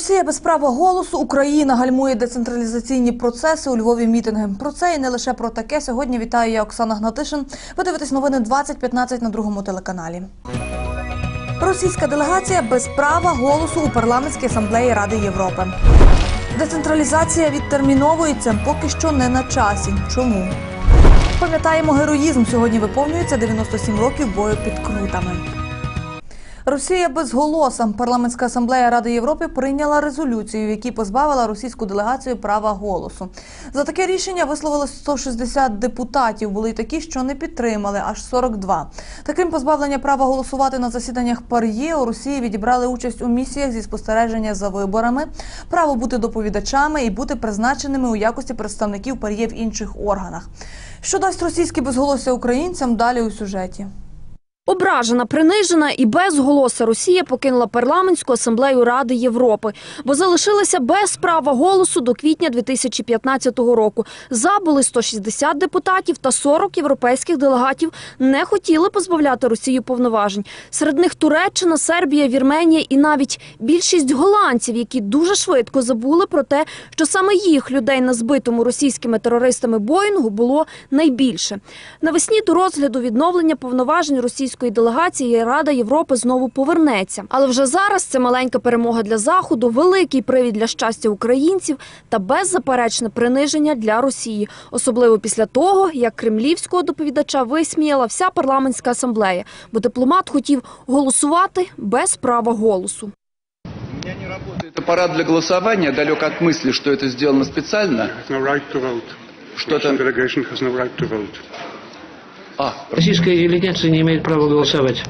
Росія без права голосу, Україна гальмує децентралізаційні процеси у Львові. Мітинги про це і не лише про таке. Сьогодні вітаю я Оксана Гнатишин. Ви дивитесь новини 2015 на другому телеканалі. Російська делегація без права голосу у парламентській асамблеї Ради Європи. Децентралізація відтерміновується поки що не на часі. Чому? Пам'ятаємо героїзм. Сьогодні виповнюється 97 років бою під крутами. Росія безголоса. Парламентська асамблея Ради Європи прийняла резолюцію, в якій позбавила російську делегацію права голосу. За таке рішення висловили 160 депутатів. Були й такі, що не підтримали, аж 42. Таким позбавлення права голосувати на засіданнях ПАРЄ у Росії відібрали участь у місіях зі спостереження за виборами, право бути доповідачами і бути призначеними у якості представників ПАРЄ в інших органах. Що дасть російське безголосся українцям далі у сюжеті? Ображена, принижена і без голоса Росія покинула парламентську асамблею Ради Європи, бо залишилася без права голосу до квітня 2015 року. За були 160 депутатів та 40 європейських делегатів не хотіли позбавляти Росію повноважень. Серед них Туреччина, Сербія, Вірменія і навіть більшість голландців, які дуже швидко забули про те, що саме їх людей на збитому російськими терористами Боїнгу було найбільше. Навесні до розгляду відновлення повноважень російської делегації Рада Європи знову повернеться. Але вже зараз це маленька перемога для заходу, великий привід для щастя українців та беззаперечне приниження для Росії, особливо після того, як кремлівського доповідача висміяла вся парламентська асамблея, бо дипломат хотів голосувати без права голосу. У меня аппарат для голосования, далек от мысли, что это сделано специально. right. Что Russian А, Российская интеллигенция не имеет права голосовать.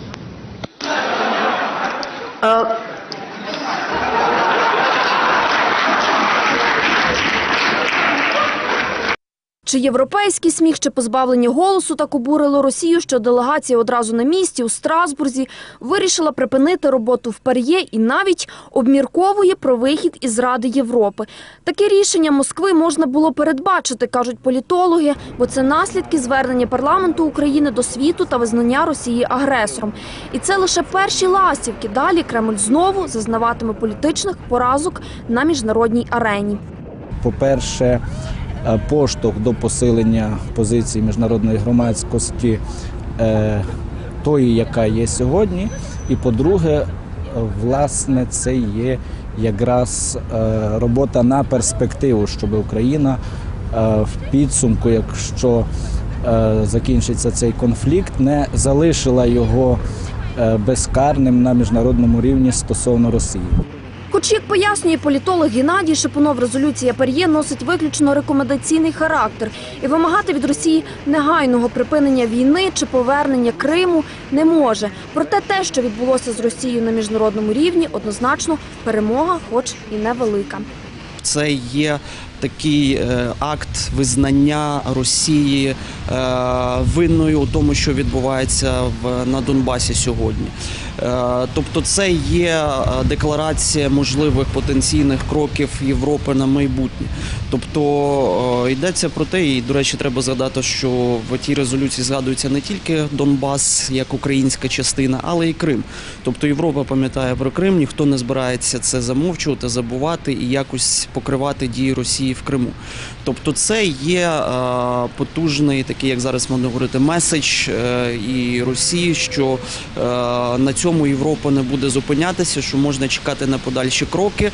Чи європейський сміх, чи позбавлення голосу так обурило Росію, що делегація одразу на місці у Страсбурзі вирішила припинити роботу в Пар'є і навіть обмірковує про вихід із Ради Європи. Таке рішення Москви можна було передбачити, кажуть політологи, бо це наслідки звернення парламенту України до світу та визнання Росії агресором. І це лише перші ластівки. Далі Кремль знову зазнаватиме політичних поразок на міжнародній арені. по-перше, е, поштовх до посилення позиції міжнародної громадськості е, тої, яка є сьогодні. І по-друге, е, власне, це є якраз е, робота на перспективу, щоб Україна е, в підсумку, якщо е, закінчиться цей конфлікт, не залишила його е, безкарним на міжнародному рівні стосовно Росії. Хоч, як пояснює політолог Геннадій Шипунов, резолюція Пар'є носить виключно рекомендаційний характер і вимагати від Росії негайного припинення війни чи повернення Криму не може. Проте те, що відбулося з Росією на міжнародному рівні, однозначно перемога, хоч і невелика. це є такий е, акт визнання Росії е, винною у тому, що відбувається на Донбасі сьогодні. Е, тобто, це є е, декларація можливих потенційних кроків Європи на майбутнє. Тобто е, йдеться про те, і до речі, треба згадати, що в тій резолюції згадується не тільки Донбас як українська частина, але й Крим. Тобто Європа пам'ятає про Крим, ніхто не збирається це замовчувати, забувати і якось покривати дії Росії в Криму. Тобто, це є е, потужний такий, як зараз можна говорити, меседж е, і Росії, що на цьому Європа не буде зупинятися, що можна чекати на подальші кроки.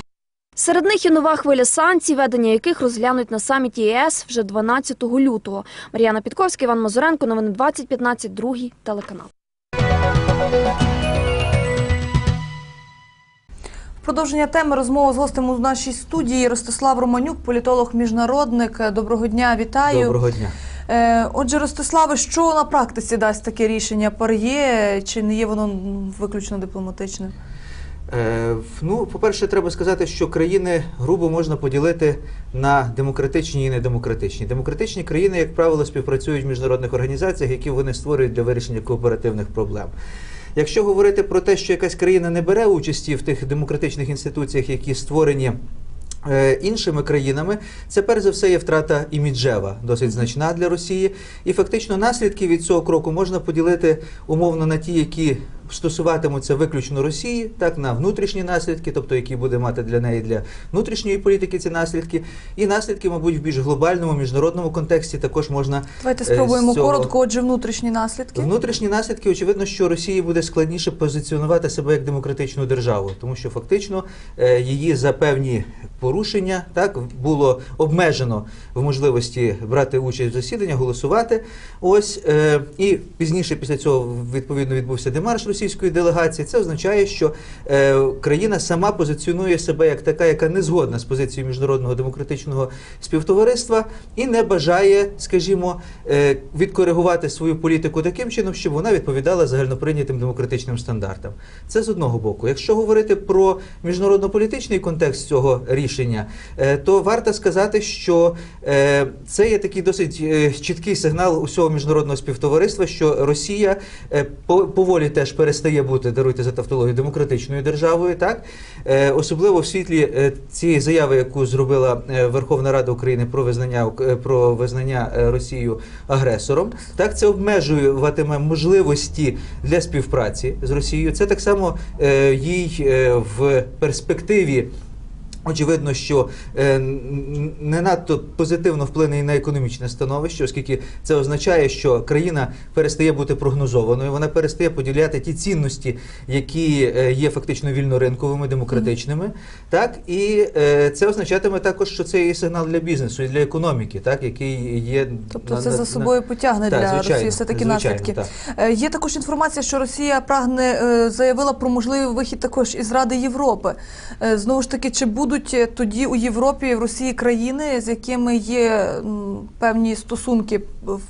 Серед них і нова хвиля санкцій, ведення яких розглянуть на саміті ЄС вже 12 лютого. Мар'яна Підковська, Іван Мазуренко, новини 2015, другий телеканал. Продовження теми розмова з гостем у нашій студії Ростислав Романюк, політолог-міжнародник. Доброго дня, вітаю. Доброго дня. Е, Отже, Ростиславе, що на практиці дасть таке рішення ПАРЄ? Чи не є воно виключно дипломатичним? Е, ну, по-перше, треба сказати, що країни грубо можна поділити на демократичні і недемократичні. Демократичні країни, як правило, співпрацюють в міжнародних організаціях, які вони створюють для вирішення кооперативних проблем. Якщо говорити про те, що якась країна не бере участі в тих демократичних інституціях, які створені іншими країнами, це перш за все є втрата іміджева, досить значна для Росії. І фактично наслідки від цього кроку можна поділити умовно на ті, які стосуватимуться виключно Росії, так на внутрішні наслідки, тобто які буде мати для неї для внутрішньої політики ці наслідки, і наслідки, мабуть, в більш глобальному міжнародному контексті також можна Давайте е, спробуємо цього- коротко. Отже, внутрішні наслідки. Внутрішні наслідки, очевидно, що Росії буде складніше позиціонувати себе як демократичну державу, тому що фактично е, її за певні порушення так було обмежено в можливості брати участь в засіданнях, голосувати. Ось е, і пізніше після цього відповідно відбувся демарш російської делегації. Це означає, що е, країна сама позиціонує себе як така, яка не згодна з позицією міжнародного демократичного співтовариства і не бажає, скажімо, е, відкоригувати свою політику таким чином, щоб вона відповідала загальноприйнятим демократичним стандартам. Це з одного боку. Якщо говорити про міжнародно-політичний контекст цього рішення, е, то варто сказати, що е, це є такий досить е, чіткий сигнал усього міжнародного співтовариства, що Росія поволі теж перестає бути, даруйте за тавтологію, демократичною державою, так особливо в світлі цієї заяви, яку зробила Верховна Рада України про визнання про визнання Росію агресором. Так це обмежуватиме можливості для співпраці з Росією. Це так само їй в перспективі. Очевидно, що е, не надто позитивно вплине і на економічне становище, оскільки це означає, що країна перестає бути прогнозованою, вона перестає поділяти ті цінності, які е, є фактично вільноринковими, демократичними. Так і е, це означатиме також, що це є сигнал для бізнесу і для економіки, так який є Тобто на- це на- за на- собою потягне Так, для звичайно, Росії все таки наслідки. так. Є також інформація, що Росія прагне заявила про можливий вихід також із Ради Європи. Знову ж таки, чи будуть е, тоді у Європі в Росії країни, з якими є певні стосунки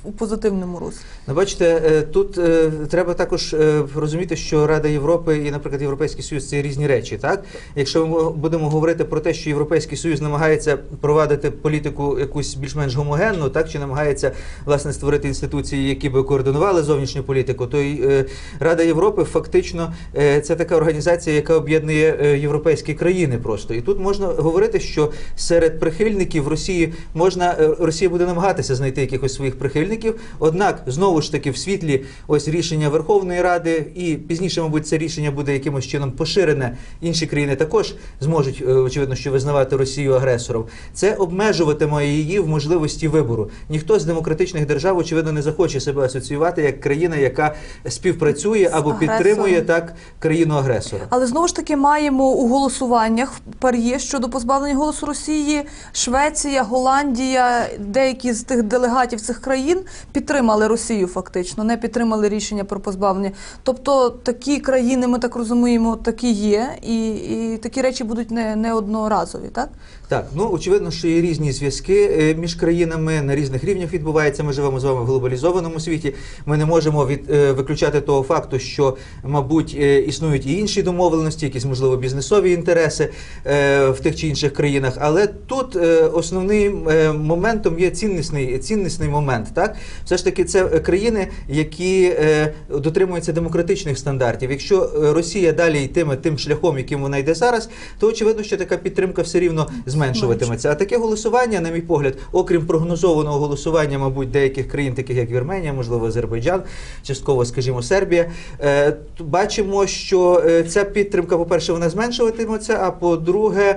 у позитивному руслі? Ну, бачите, е, тут е, треба також розуміти, що Рада Європи і, наприклад, Європейський Союз це різні речі. Так, якщо ми будемо говорити про те, що Європейський Союз намагається провадити політику якусь більш-менш гомогенну, так чи намагається власне створити інституції, які би координували зовнішню політику, то й Рада Європи фактично це така організація, яка об'єднує європейські країни просто. І тут можна говорити, що серед прихильників Росії можна е, Росія буде намагатися знайти якихось своїх прихильників. Однак знову ж таки в світлі ось рішення Верховної Ради, і пізніше, мабуть, це рішення буде якимось чином поширене. Інші країни також зможуть е, очевидно, що визнавати Росію агресором. Це обмежуватиме її в можливості вибору. Ніхто з демократичних держав, очевидно, не захоче себе асоціювати як країна, яка співпрацює або підтримує так країну агресора. Але знову ж таки маємо у голосуваннях в пар'є щодо позбавлення голосу Росії, Швеція, Голландія, деякі з тих делегатів цих країн підтримали Росію фактично, не підтримали рішення про позбавлення. Тобто такі країни, ми так розуміємо, такі є, і, і такі речі будуть не, не одноразові, так? Так, ну очевидно, що є різні зв'язки е, між країнами на різних рівнях відбувається. Ми живемо з вами в глобалізованому світі. Ми не можемо від е, виключати того факту, що, мабуть, е, існують і інші домовленості, якісь можливо бізнесові інтереси в тих чи інших країнах. Але тут е, основним е, моментом є ціннісний ціннісний момент. Так, все ж таки, це країни, які е, дотримуються демократичних стандартів. Якщо Росія далі йтиме тим шляхом, яким вона йде зараз, то очевидно, що така підтримка все рівно зменшуватиметься. А таке голосування, на мій погляд, окрім прогнозованого голосування, мабуть, деяких країн, таких як Вірменія, можливо, Азербайджан, частково, скажімо, Сербія, бачимо, що ця підтримка, по-перше, вона зменшуватиметься, а по-друге.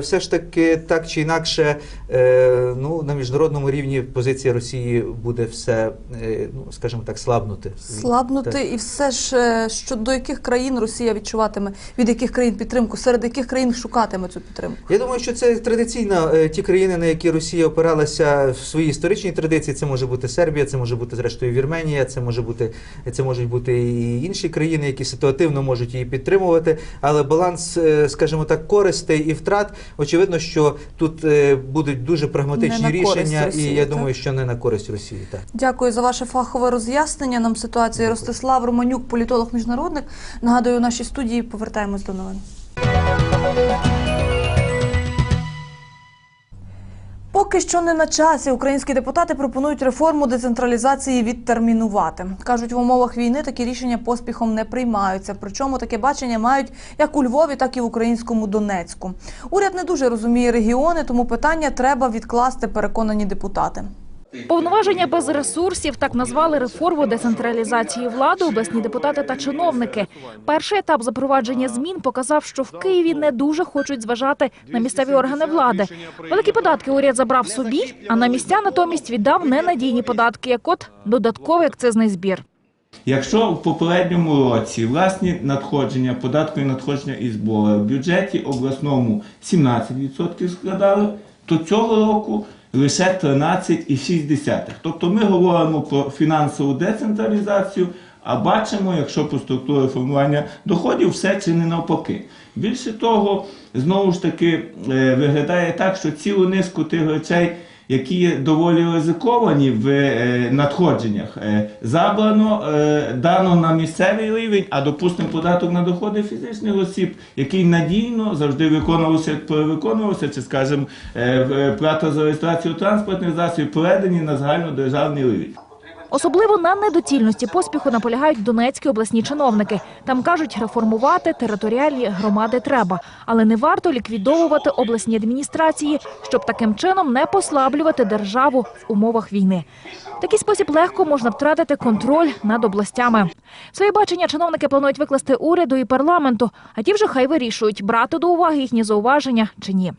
Все ж таки, так чи інакше, е, ну на міжнародному рівні позиція Росії буде все, е, ну скажімо так, слабнути. Слабнути Так. і все ж е, що до яких країн Росія відчуватиме, від яких країн підтримку, серед яких країн шукатиме цю підтримку? Я думаю, що це традиційно е, ті країни, на які Росія опиралася в своїй історичній традиції. Це може бути Сербія, це може бути зрештою Вірменія, це може бути це можуть бути і інші країни, які ситуативно можуть її підтримувати. Але баланс, е, скажімо так, користей і втрат. Очевидно, що тут е, будуть дуже прагматичні рішення, Росії, і я так? думаю, що не на користь Росії. Так. Дякую за ваше фахове роз'яснення. Нам ситуації Ростислав Романюк, політолог міжнародник. Нагадую, у нашій студії повертаємось до новин. Поки що не на часі. Українські депутати пропонують реформу децентралізації відтермінувати. кажуть, в умовах війни такі рішення поспіхом не приймаються. Причому таке бачення мають як у Львові, так і в українському Донецьку. Уряд не дуже розуміє регіони, тому питання треба відкласти. Переконані депутати. Повноваження без ресурсів так назвали реформу децентралізації влади обласні депутати та чиновники. Перший етап запровадження змін показав, що в Києві не дуже хочуть зважати на місцеві органи влади. Великі податки уряд забрав собі, а на місця натомість віддав ненадійні податки, як от додатковий акцизний збір. Якщо в попередньому році власні надходження, податкові надходження і збори в бюджеті обласному 17% складали, то цього року лише 13,6%. Тобто ми говоримо про фінансову децентралізацію, а бачимо, якщо по структурі формування доходів, все чи не навпаки. Більше того, знову ж таки е, виглядає так, що цілу низку тих речей, які доволі ризиковані в е, надходженнях, е, забрано, е, дано на місцевий рівень, а допустимо податок на доходи фізичних осіб, який надійно завжди виконувався, перевиконувався, чи скажімо, плата за реєстрацію транспортних засобів передані на загальнодержавний рівень. Особливо на недоцільності поспіху наполягають донецькі обласні чиновники. Там кажуть, реформувати територіальні громади треба, але не варто ліквідовувати обласні адміністрації, щоб таким чином не послаблювати державу в умовах війни. В такий спосіб легко можна втратити контроль над областями. Своє бачення чиновники планують викласти уряду і парламенту, а ті вже хай вирішують, брати до уваги їхні зауваження чи ні.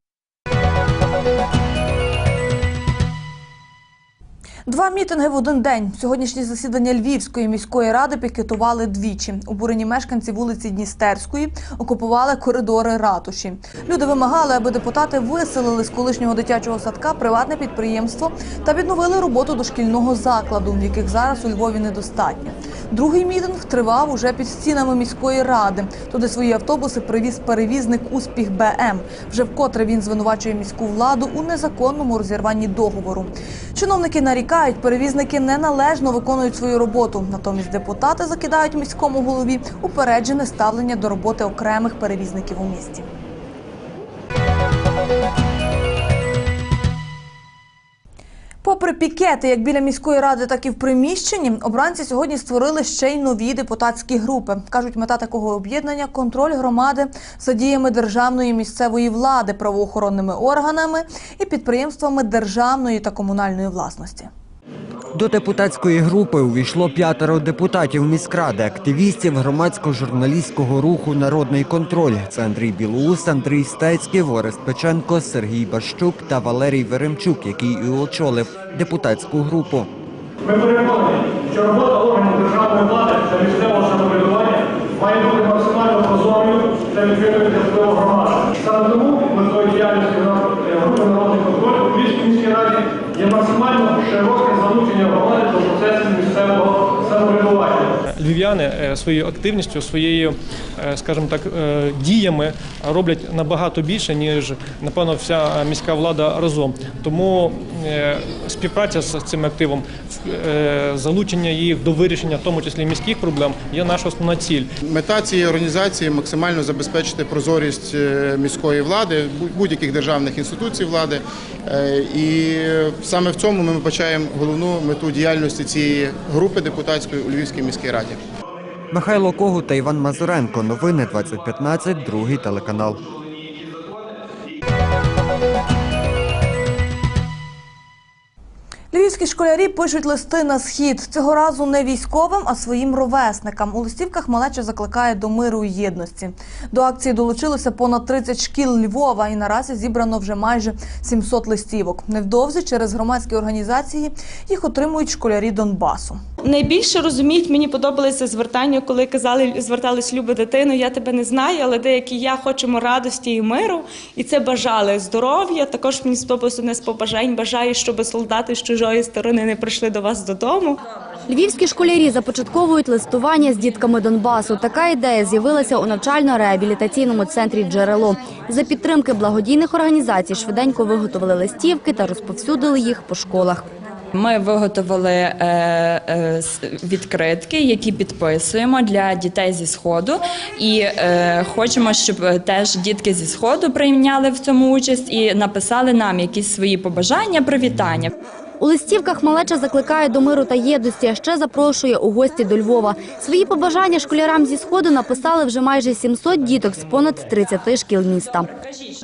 Два мітинги в один день. Сьогоднішнє засідання Львівської міської ради пікетували двічі. Обурені мешканці вулиці Дністерської окупували коридори ратуші. Люди вимагали, аби депутати виселили з колишнього дитячого садка приватне підприємство та відновили роботу дошкільного закладу, в яких зараз у Львові недостатньо. Другий мітинг тривав уже під стінами міської ради. Туди свої автобуси привіз перевізник успіх БМ. Вже вкотре він звинувачує міську владу у незаконному розірванні договору. Чиновники нарікають, перевізники неналежно виконують свою роботу. Натомість депутати закидають міському голові упереджене ставлення до роботи окремих перевізників у місті. Попри пікети, як біля міської ради, так і в приміщенні, обранці сьогодні створили ще й нові депутатські групи. кажуть, мета такого об'єднання контроль громади за діями державної місцевої влади, правоохоронними органами і підприємствами державної та комунальної власності. До депутатської групи увійшло п'ятеро депутатів міськради, активістів громадсько-журналістського руху Народний контроль. Це Андрій Білоус, Андрій Стецький, Орест Печенко, Сергій Бащук та Валерій Веремчук, який і очолив депутатську групу. Ми переконані, що робота органів державної влади та місцевого самоврядування має бути максимально прозорою та відкритою для громади. Саме тому метою діяльності на- групи народний контроль у Львівській міській раді є максимально широке залучення громади до процесів місцевого Львів'яни е, своєю активністю, своєю, е, скажімо так, е, діями роблять набагато більше, ніж напевно вся міська влада разом. Тому співпраця з цим активом, е, залучення їх до вирішення, в тому числі міських проблем, є наша основна ціль. Мета цієї організації максимально забезпечити прозорість е, міської влади, будь- будь-яких державних інституцій влади. Е, І саме в цьому ми бачаємо головну мету діяльності цієї групи депутатської у Львівській міській раді. Михайло Когут та Іван Мазуренко. Новини 2015, другий телеканал. Львівські школярі пишуть листи на схід. Цього разу не військовим, а своїм ровесникам. У листівках малеча закликає до миру і єдності. До акції долучилося понад 30 шкіл Львова, і наразі зібрано вже майже 700 листівок. Невдовзі через громадські організації їх отримують школярі Донбасу. Найбільше розуміють, мені подобалися звертання, коли казали, звертались люби дитину, я тебе не знаю, але деякі я хочемо радості і миру, і це бажали здоров'я. Також мені сподобалося одне з побажань. Бажаю, щоб солдати з чужої сторони не прийшли до вас додому. Львівські школярі започатковують листування з дітками Донбасу. Така ідея з'явилася у навчально-реабілітаційному центрі «Джерело». За підтримки благодійних організацій швиденько виготовили листівки та розповсюдили їх по школах. Ми виготовили е, е, відкритки, які підписуємо для дітей зі сходу, і е, хочемо, щоб теж дітки зі сходу прийняли в цьому участь і написали нам якісь свої побажання, привітання. У листівках малеча закликає до миру та єдності, а ще запрошує у гості до Львова. Свої побажання школярам зі сходу написали вже майже 700 діток з понад 30 шкіл міста.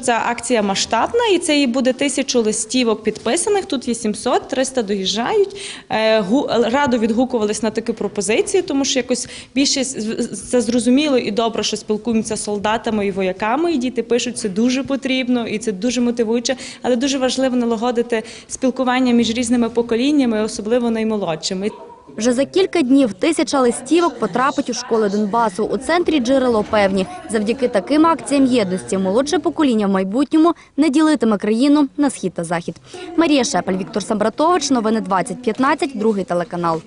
Ця акція масштабна, і це і буде тисячу листівок підписаних. Тут 800, 300 доїжджають. Е, Радо відгукувались на такі пропозиції, тому що якось більше це зрозуміло і добре, що спілкуємося з солдатами і вояками. І діти пишуть, це дуже потрібно і це дуже мотивуюче, але дуже важливо налагодити спілкування між різними поколіннями, особливо наймолодшими. Вже за кілька днів тисяча листівок потрапить у школи Донбасу. У центрі джерело певні. Завдяки таким акціям єдності молодше покоління в майбутньому не ділитиме країну на схід та захід. Марія Шепель, Віктор Самбратович. Новини 2015, другий телеканал.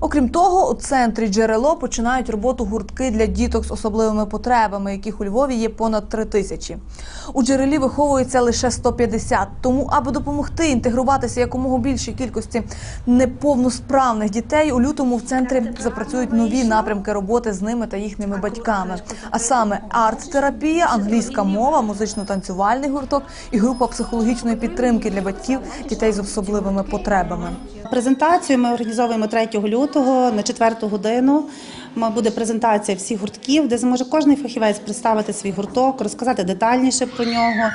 Окрім того, у центрі джерело починають роботу гуртки для діток з особливими потребами, яких у Львові є понад три тисячі. У джерелі виховується лише 150, тому, аби допомогти інтегруватися якомога більшій кількості неповносправних дітей, у лютому в центрі запрацюють нові напрямки роботи з ними та їхніми батьками. А саме арт-терапія, англійська мова, музично-танцювальний гурток і група психологічної підтримки для батьків дітей з особливими потребами. Презентацію ми організовуємо 3 лютого на 4 годину. Буде презентація всіх гуртків, де зможе кожний фахівець представити свій гурток, розказати детальніше про нього.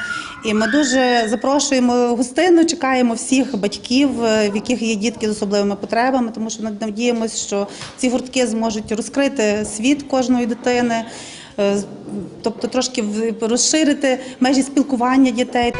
І ми дуже запрошуємо гостину, чекаємо всіх батьків, е, в яких є дітки з особливими потребами, тому що надіємося, що ці гуртки зможуть розкрити світ кожної дитини, е, тобто трошки розширити межі спілкування дітей.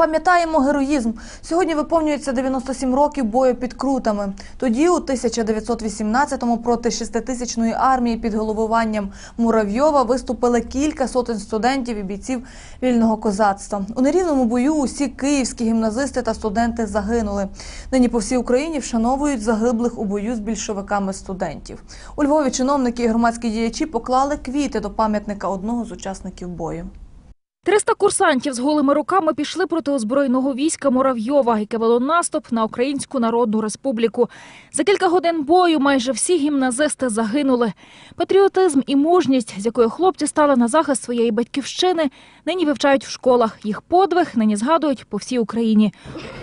Пам'ятаємо героїзм. Сьогодні виповнюється 97 років бою під Крутами. Тоді, у 1918-му, проти шеститисячної армії під головуванням Муравйова виступили кілька сотень студентів і бійців вільного козацтва. У нерівному бою усі київські гімназисти та студенти загинули. Нині по всій Україні вшановують загиблих у бою з більшовиками студентів. У Львові чиновники і громадські діячі поклали квіти до пам'ятника одного з учасників бою. 300 курсантів з голими руками пішли проти озброєного війська Муравйова, яке вело наступ на Українську Народну Республіку. За кілька годин бою майже всі гімназисти загинули. Патріотизм і мужність, з якою хлопці стали на захист своєї батьківщини, нині вивчають в школах. Їх подвиг нині згадують по всій Україні.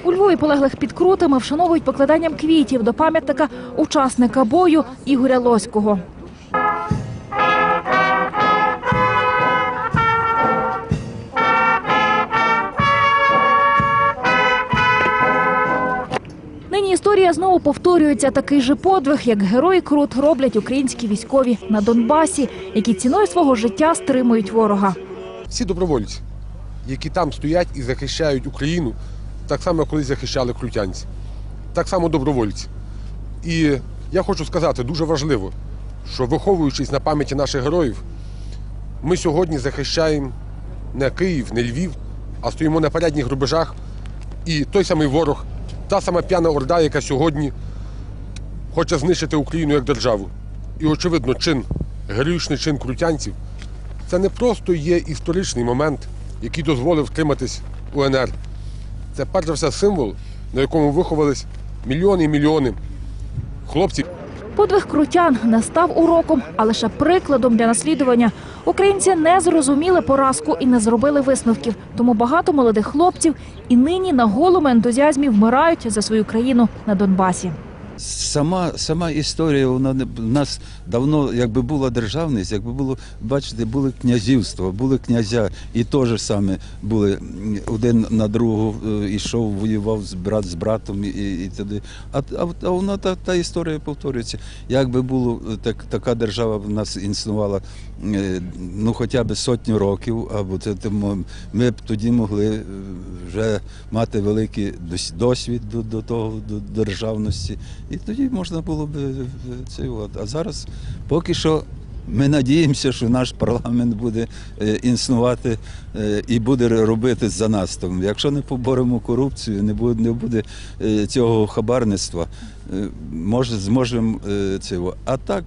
У Львові полеглих під крутами вшановують покладанням квітів до пам'ятника учасника бою Ігоря Лоського. Нині історія знову повторюється. Такий же подвиг, як герої Крут роблять українські військові на Донбасі, які ціною свого життя стримують ворога. всі добровольці, які там стоять і захищають Україну, так само, як колись захищали крутянці, так само добровольці. І я хочу сказати, дуже важливо, що виховуючись на пам'яті наших героїв, ми сьогодні захищаємо не Київ, не Львів, а стоїмо на передніх рубежах. І той самий ворог, та сама п'яна орда, яка сьогодні хоче знищити Україну як державу. І, очевидно, чин, героїчний чин крутянців це не просто є історичний момент, який дозволив втриматись УНР. Це перш за все символ, на якому виховались мільйони і мільйони хлопців. Подвиг крутян не став уроком, а лише прикладом для наслідування. Українці не зрозуміли поразку і не зробили висновків. Тому багато молодих хлопців і нині на голому ентузіазмі вмирають за свою країну на Донбасі. Сама, сама історія вона в нас давно, якби була державність, якби було, бачите, були князівства, були князя, і теж саме були один на другого е, йшов, воював з брат з братом і, і туди. А, а, а вона та, та історія повторюється. Якби було е, так, така держава в нас існувала е, ну хоча б сотню років, або це тому ми б тоді могли е, вже мати великий дос- досвід до, до того до державності. І тоді можна було б е, це. А зараз поки що ми надіємося, що наш парламент буде е, існувати е, і буде робити за нас. Тому, якщо не поборемо корупцію, не буде, не буде цього хабарництва, може зможемо це. А так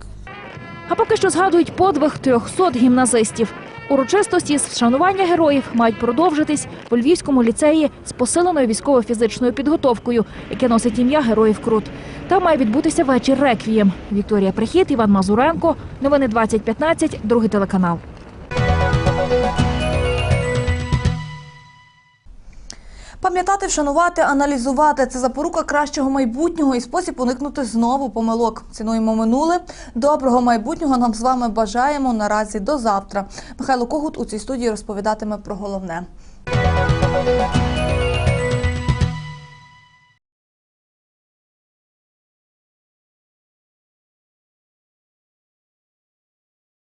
А поки що згадують подвиг 300 гімназистів. Урочистості з вшанування героїв мають продовжитись у Львівському ліцеї з посиленою військово-фізичною підготовкою, яке носить ім'я Героїв Крут. Там має відбутися вечір реквієм. Вікторія Прихід, Іван Мазуренко. Новини 2015, другий телеканал. Пам'ятати, вшанувати, аналізувати це запорука кращого майбутнього і спосіб уникнути знову помилок. Цінуємо минуле. Доброго майбутнього нам з вами бажаємо наразі до завтра. Михайло Когут у цій студії розповідатиме про головне.